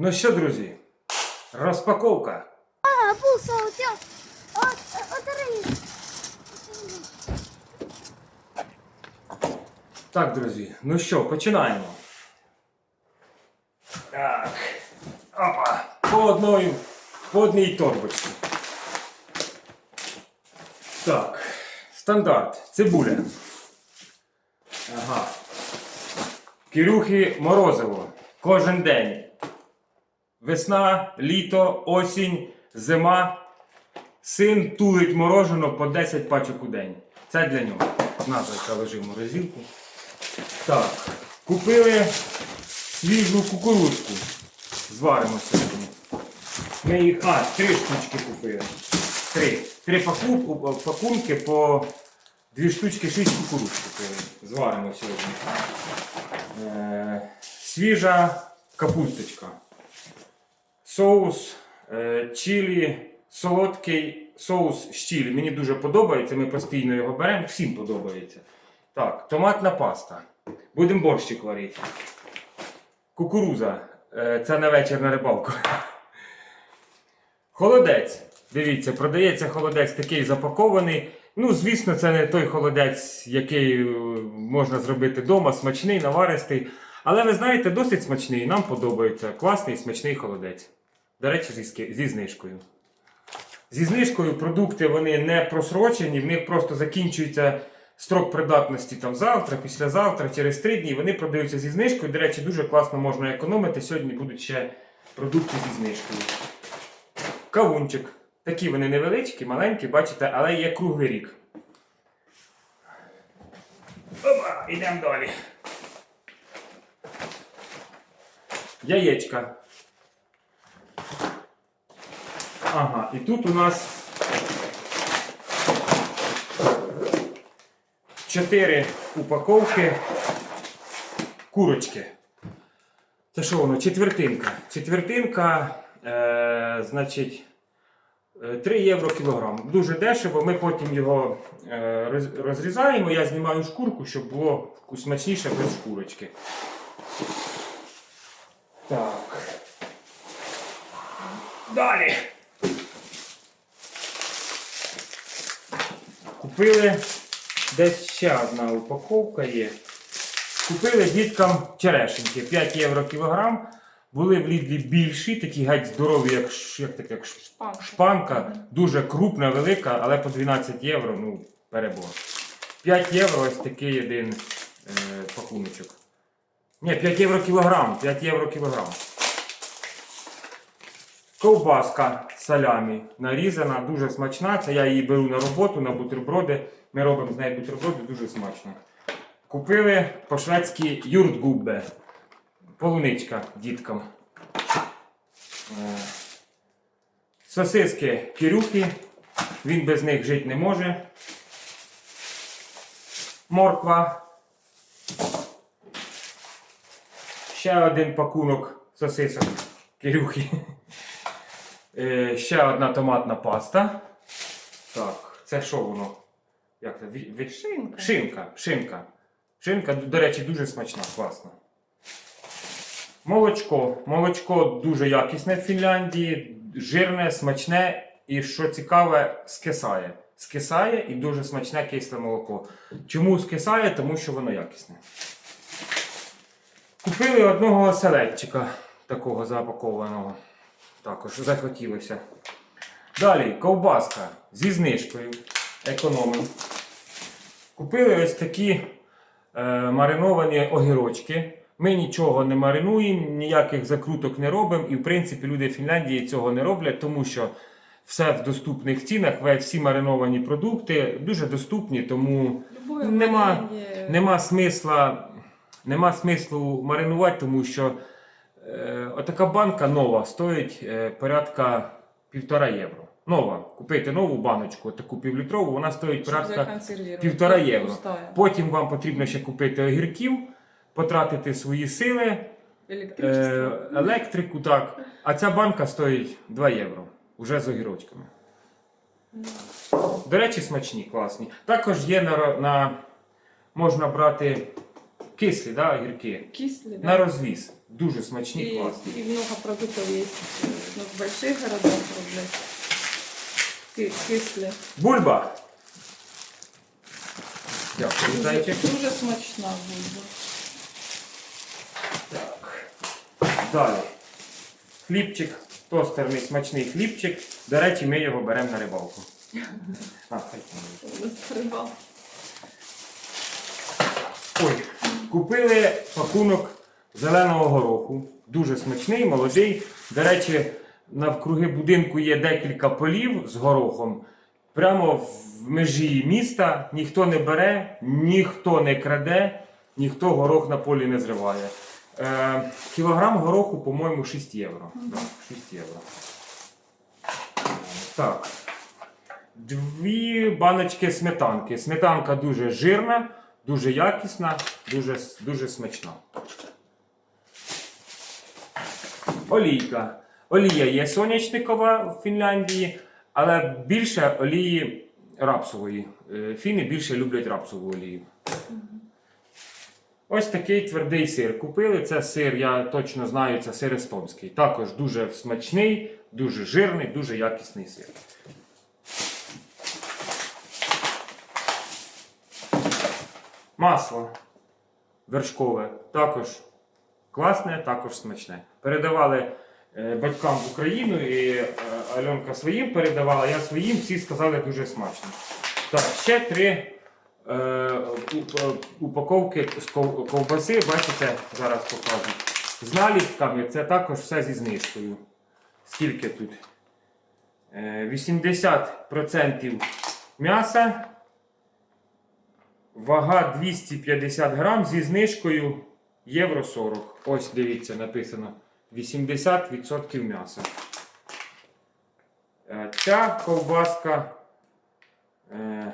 Ну що, друзі, розпаковка. А, пусо, тя. От, отри. Так, друзі, ну що, починаємо. Так. Опа. По одної, по одній торбочці. Так. Стандарт. Цибуля. Ага. Кирюхи морозиво. Кожен день. Весна, літо, осінь, зима. Син тулить морожено по 10 пачок у день. Це для нього. Назва, яка лежить в морозилку. Так, купили свіжу кукурудзку. Зваримо сьогодні. Ми їх, а, три штучки купили. Три. Три паку- пакунки по дві штучки, шість кукурудз купили. Зваримо сьогодні. Е, свіжа капусточка. Соус е, чилі, солодкий соус чилі. Мені дуже подобається, ми постійно його беремо, всім подобається. Так, томатна паста. Будемо борщик варити. Кукуруза. Е, Це на вечір на рибалку. Холодець. Дивіться, продається холодець такий запакований. Ну, звісно, це не той холодець, який е, можна зробити вдома, смачний, наваристий. Але ви знаєте, досить смачний. Нам подобається. Класний смачний холодець. До речі, зі, зі знижкою. Зі знижкою продукти вони не просрочені, в них просто закінчується строк придатності там завтра, післязавтра, через три дні. Вони продаються зі знижкою. До речі, дуже класно можна економити. Сьогодні будуть ще продукти зі знижкою. Кавунчик. Такі вони невеличкі, маленькі, бачите, але є круглий рік. Опа, йдемо далі. Яєчка. Ага, і тут у нас чотири упаковки курочки. Це що воно? Четвертинка. Четвертинка, е, значить, е, 3 євро кілограм. Дуже дешево. Ми потім його е, розрізаємо. Я знімаю шкурку, щоб було смачніше без шкурочки. Так. Далі. Купили десь ще одна упаковка є. Купили діткам черешеньки 5 євро кілограм. Були в лідлі більші, такі геть здорові, як, як, таке, як Шпанка. шпанка, дуже крупна, велика, але по 12 євро, ну, перебор. 5 євро ось такий один е, пакуночок. Ні, 5 євро кілограм, 5 євро кілограм. Ковбаска салямі нарізана, дуже смачна. Це я її беру на роботу, на бутерброди. Ми робимо з нею бутерброди, дуже смачно. Купили по-шведськи юртгуббе. Полуничка діткам. Е, Сосиски кирюхи. Він без них жити не може. Морква. Ще один пакунок сосисок кирюхи. Е, Ще одна томатна паста. Так, це що воно? Як це? Ві- ві- Шинка. Шинка. Шинка. Шинка, до речі, дуже смачна, класна. Молочко. Молочко дуже якісне в Фінляндії, жирне, смачне і, що цікаве, скисає. Скисає і дуже смачне кисле молоко. Чому скисає? Тому що воно якісне. Купили одного оселедчика, такого запакованого. Також захотілося. Далі ковбаска зі знижкою. Економимо. Купили ось такі е, мариновані огірочки. Ми нічого не маринуємо, ніяких закруток не робимо. І в принципі люди в Фінляндії цього не роблять, тому що все в доступних цінах, всі мариновані продукти дуже доступні, тому Нема- нема смисла, нема смислу маринувати, тому що отака банка нова стоїть е, порядка півтора євро. Нова. Купити нову баночку, таку півлітрову, вона стоїть порядка законсервировать. півтора Как євро. Потім вам потрібно ще купити огірків, потратити свої сили, е, електрику, так. А ця банка стоїть 2 євро. Уже з огірочками. До речі, смачні, класні. Також є на, на можна брати кислі, да, огірки. Кислі, На да. розвіз. Дуже смачні, И, класні. и много продуктов есть э, ну, в больших городах роблять. Ки- Кислі. Бульба. Дякую, Дуже, зайчик. дуже смачна бульба. Так. Далі. Хлібчик. Тостерний смачний хлібчик. До речі, ми його беремо на рибалку. А, хай там. Ой, купили пакунок зеленого гороху. Дуже смачний, молодий. До речі, навкруги будинку є декілька полів з горохом. Прямо в межі міста ніхто не бере, ніхто не краде, ніхто горох на полі не зриває. Е, кілограм гороху, по-моєму, 6 євро. Да, 6 євро. Так. Дві баночки сметанки. Сметанка дуже жирна, дуже якісна, дуже, дуже смачна. Олійка. Олія є соняшникова в Фінляндії, але більше олії рапсової. Е, Фіни більше люблять рапсову олію. Ось такий твердий сир купили. Це сир, я точно знаю, це сир естонський. Також дуже смачний, дуже жирний, дуже якісний сир. Масло вершкове також класне, також смачне. Передавали е, батькам в Україну і е, Альонка своїм передавала, я своїм, всі сказали дуже смачно. Так, ще три е, упаковки з ковбаси, бачите, зараз покажу. З наліпками це також все зі знижкою. Скільки тут? Е, 80% м'яса. Вага 250 грам зі знижкою євро 40. Ось дивіться, написано 80% м'яса. Е, Ця ковбаска. Е,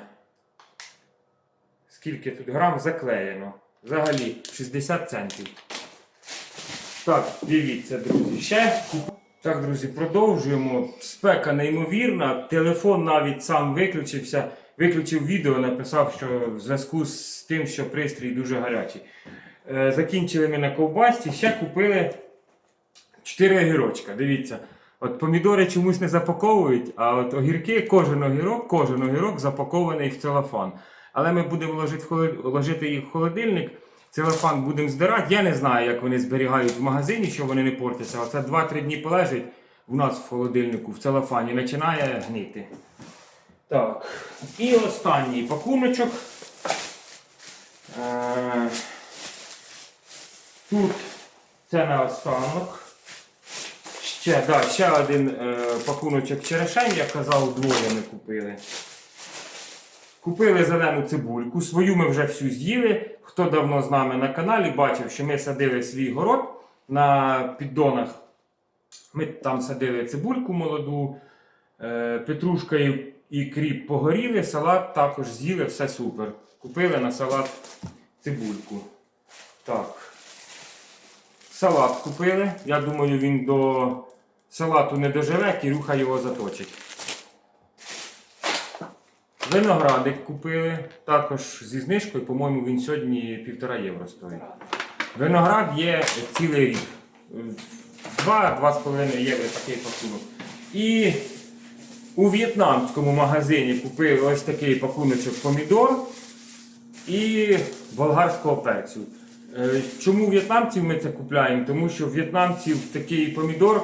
скільки тут грам заклеєно? Взагалі 60 центів. Так, дивіться, друзі. Ще. Так, друзі, продовжуємо. Спека неймовірна. Телефон навіть сам виключився. Виключив відео, написав, що в зв'язку з тим, що пристрій дуже гарячий. Е, закінчили ми на ковбасці, ще купили 4 огірочка. Дивіться. От помідори чомусь не запаковують, а от огірки, кожен огірок, кожен огірок запакований в целофан. Але ми будемо ложити, їх в холодильник. Целофан будемо здирати. Я не знаю, як вони зберігають в магазині, що вони не портяться. Оце 2-3 дні полежить у нас в холодильнику, в целофані, починає гнити. Так. І останній пакуночок. Е, Тут це на останок. Ще, да, ще один е, пакуночок черешень, як казав, двоє ми купили. Купили зелену цибульку. Свою ми вже всю з'їли. Хто давно з нами на каналі, бачив, що ми садили свій город на піддонах. Ми там садили цибульку молоду, е, петрушка і, кріп погоріли, салат також з'їли, все супер. Купили на салат цибульку. Так. Салат купили. Я думаю, він до салату не доживе, Кірюха його заточить. Виноградик купили, також зі знижкою, по-моєму, він сьогодні півтора євро стоїть. Виноград є цілий рік. 2-2,5 євро такий пакунок. І у в'єтнамському магазині купили ось такий пакуночок помідор і болгарського перцю. Е, Чому в'єтнамців ми це купляємо? Тому що в'єтнамців такий помідор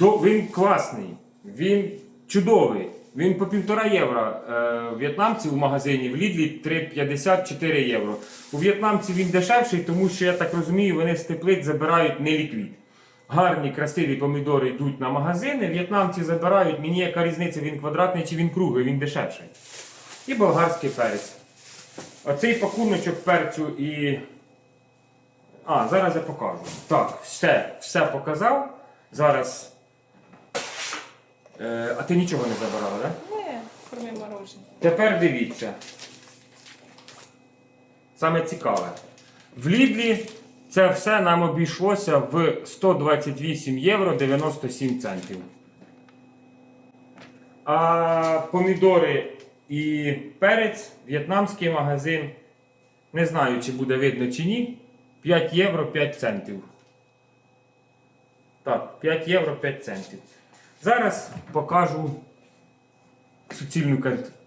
він класний, він чудовий. Він по півтора євро. Е, В'єтнамці в магазині в Лідлі 3,54 євро. У в'єтнамців він дешевший, тому що я так розумію, вони з теплиць забирають не ліквід. Гарні, красиві помідори йдуть на магазини. В'єтнамці забирають, мені яка різниця, він квадратний чи він круглий, він дешевший. І болгарський перець. Оцей пакуночок перцю і. А, зараз я покажу. Так, все, все показав. Зараз. Е, а ти нічого не забирала, так? Да? Не, кроме мороженого. Тепер дивіться. Саме цікаве. В Лідлі це все нам обійшлося в 128 євро 97 центів. А помідори і перець, в'єтнамський магазин. Не знаю, чи буде видно чи ні. 5 євро 5 центів. Так, 5 євро 5 центів. Зараз покажу суцільну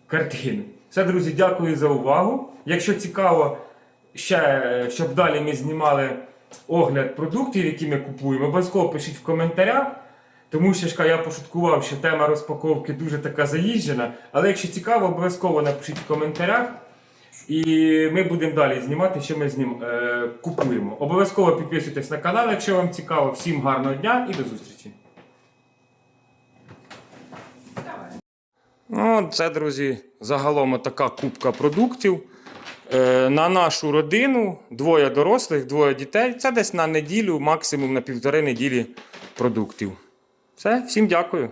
картину. Все, друзі, дякую за увагу. Якщо цікаво, ще, щоб далі ми знімали огляд продуктів, які ми купуємо, обов'язково пишіть в коментарях. Тому що я пошуткував, що тема розпаковки дуже така заїжджена. Але якщо цікаво, обов'язково напишіть в коментарях. І ми будемо далі знімати, що ми з ним е, купуємо. Обов'язково підписуйтесь на канал, якщо вам цікаво. Всім гарного дня і до зустрічі! Ну, це, друзі, загалом така купка продуктів. Е, на нашу родину двоє дорослих, двоє дітей. Це десь на неділю, максимум на півтори неділі продуктів. Все, всім дякую.